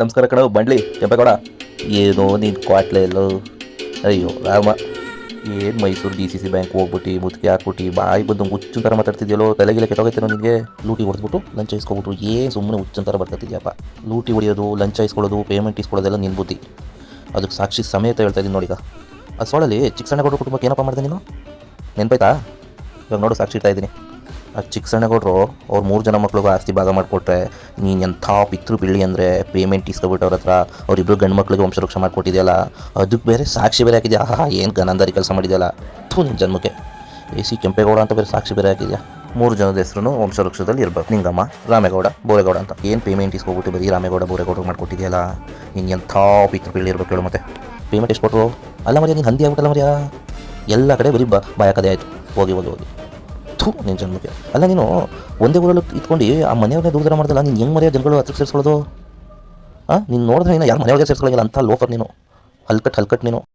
ನಮಸ್ಕಾರ ಕಣ ಬಂಡ್ಲಿ ಕೆಂಪೇಗೌಡ. ಏನೋ ನೀನು ಕ್ವಾಟ್ಲೆ ಎಲ್ಲೋ. ಅಯ್ಯೋ, ರಾಮ. ಏನು Mysore D C C bank ಹೋಗ್ಬಿಟ್ಟು, ಮುತ್ತಿಗೆ ಹಾಕ್ಬಿಟ್ಟು, ಬಾಯಿ ಬಂದು ಹುಚ್ಚಿನ ಥರ ಮಾತಾಡ್ತಿದ್ಯಲ್ಲೋ ತಲೆಗೆಲ್ಲ ಕೆಟ್ಟೋಗೈತೇನೋ ನಿಮಗೆ ಲೂಟಿ ಹೊಡೆದ್ಬಿಟ್ಟು ಲಂಚ ಇಸ್ಕೊಬಿಟ್ಟು ಏನು ಸುಮ್ಮನೆ ಹುಚ್ಚಿನ ಥರ ಬರ್ತಿದ್ಯಪ್ಪ. ಲೂಟಿ ಹೊಡೆಯೋದು, ಲಂಚ ಇಸ್ಕೊಳ್ಳೋದು ಪೇಮೆಂಟ್ ಇಸ್ಕೊಳ್ಳೋದೆಲ್ಲ ನಿನ್ನ ಬುದ್ಧಿ. ಅದಕ್ಕೆ ಸಾಕ್ಷಿ ಸಮೇತ ಹೇಳ್ತಾ ಇದ್ದೀನಿ ನೋಡಿಗ. ಆ ಸೋಳಲ್ಲಿ ಚಿಕ್ಕ ಸಣ್ಣ ಕೊಟ್ಟು ಕುಟುಂಬಕ್ಕೆ ಏನಪ್ಪ ಮಾಡಿದೆ ನೀನು? ನೆನಪಾಯ್ತಾ? ಇವಾಗ ನೋಡು, ಸಾಕ್ಷಿ ಇಡ್ತಾ ಇದ್ದೀನಿ ಆ ಚಿಕ್ಕ ಸಣ್ಣಗೌಡರು ಅವ್ರ ಮೂರು ಜನ ಮಕ್ಳಿಗೂ ಆಸ್ತಿ ಭಾಗ ಮಾಡಿಕೊಟ್ರೆ, ನೀನು ಎಂಥ ಪಿತೃ ಬಿಳಿ ಅಂದರೆ ಪೇಮೆಂಟ್ ಇಸ್ಕೊಬಿಟ್ಟು ಅವ್ರ ಹತ್ರ ಅವರಿಬ್ಬರು ಗಂಡು ಮಕ್ಳಿಗೆ ವಂಶರಕ್ಷೆ ಮಾಡಿಕೊಟ್ಟಿದೆಯಲ್ಲ, ಅದಕ್ಕೆ ಬೇರೆ ಸಾಕ್ಷಿ ಬೇರೆ ಹಾಕಿದ್ಯಾ? ಆಹಾ, ಏನು ಗನಂದಾರಿ ಕೆಲಸ ಮಾಡಿದೆಯಲ್ಲ? ಥೂ ನಿನ್ನ ಜನ್ಮಕ್ಕೆ. ಎ ಸಿ ಕೆಂಪೇಗೌಡ ಅಂತ ಬೇರೆ ಸಾಕ್ಷಿ ಬೇರೆ ಹಾಕಿದ್ಯಾ? ಮೂರು ಜನದ ಹೆಸರು ವಂಶವೃಕ್ಷದಲ್ಲಿ ಇರಬೇಕು. ನಿಂಗಮ್ಮ, ರಾಮೇಗೌಡ, ಬೋರೇಗೌಡ ಅಂತ. ಏನು ಪೇಮೆಂಟ್ ಇಸ್ಕೊಬಿಟ್ಟು ಬರೀ ರಾಮೇಗೌಡ ಬೋರೇಗೌಡ ಮಾಡಿಕೊಟ್ಟಿದೆಯಲ್ಲ? ನೀನು ಎಂಥ ಪಿತೃ ಬಿಳಿ ಇರಬೇಕು ಹೇಳು ಮತ್ತೆ. ಪೇಮೆಂಟ್ ಕೊಟ್ಟರು ಅಲ್ಲ ಮರ್ಯಾ, ನೀನು ಹಂದಿ ಆಗ್ಬಿಟ್ಟಲ್ಲ ಮರ್ಯಾ? ಎಲ್ಲ ಕಡೆ ಬರೀ ಬಾ, ಬಾಯಕದೆ ಆಯಿತು. ಹೋಗಿ ಹೋಗಿ ಹೋಗಿ. ಥೂ ನಿನ್ನ ಜನ್ಮಕ್ಕೆ. ಅಲ್ಲ, ನೀನು ಒಂದೇ ಊರಲ್ಲಿ ಇಟ್ಕೊಂಡು ಆ ಮನೆಯವ್ರನ್ನೇ ದುಡ್ದರ ಮಾಡ್ದಲ್ಲ, ನೀನು ಹೆಂಗೆ ಮನೆಯವ್ರ ಜನಗಳು ಹತ್ರಕ್ಕೆ ಸೇರಿಸ್ಕೊಳ್ಳೋದು? ಹಾಂ ನೀನು ನೋಡಿದ್ರೆ ನೀನು ಯಾರು ಮನೆಯವ್ರಿಗೆ ಸೇರಿಸ್ಕೊಳ್ಳೋಂಗಿಲ್ಲ ಅಂತ ಲೋಫರ್ ನೀನು. ಹಲ್ಕಟ್ ಹಲ್ಕಟ್ ನೀನು.